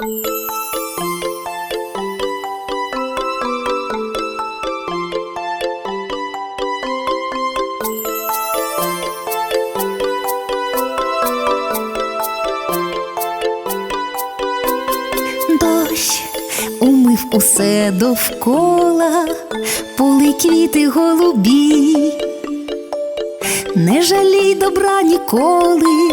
Дощ умив усе довкола, поли квіти голубі, не жалій добра ніколи,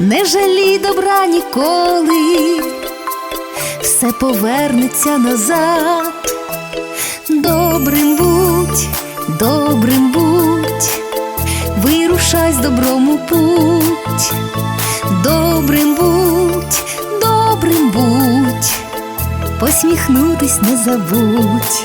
не жалій добра ніколи, все повернеться назад. Добрим будь, добрим будь, вирушай з добром путь. Добрим будь, добрим будь, посміхнутись не забудь.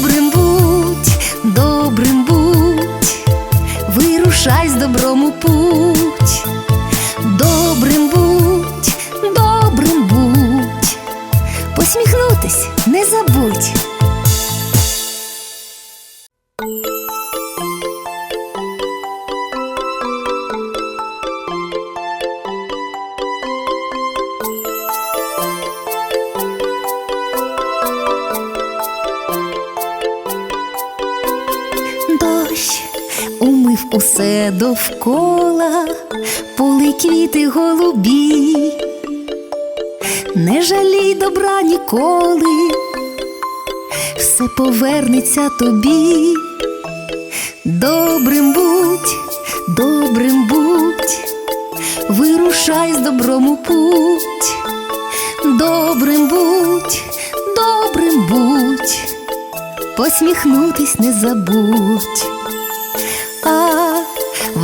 Добрим будь, добрим будь, вирушай з доброму путь. Усе довкола, поли квіти голубі, не жалій добра ніколи, все повернеться тобі. Добрим будь, добрим будь, вирушай з добром у путь. Добрим будь, добрим будь посміхнутись не забудь.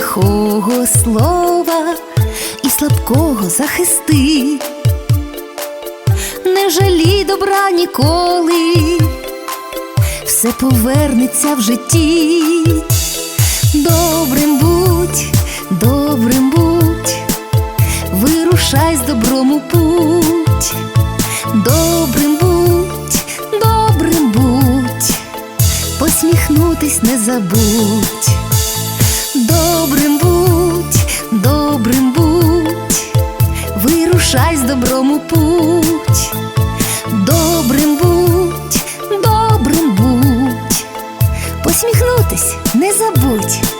Лихого слова і слабкого захисти, не жалій добра ніколи, все повернеться в житті. Добрим будь, добрим будь, вирушай з добром у путь. Добрим будь, добрим будь, посміхнутись не забудь. Добрим будь, добрим будь, вирушай з добром у путь. Добрим будь, добрим будь, посміхнутись не забудь.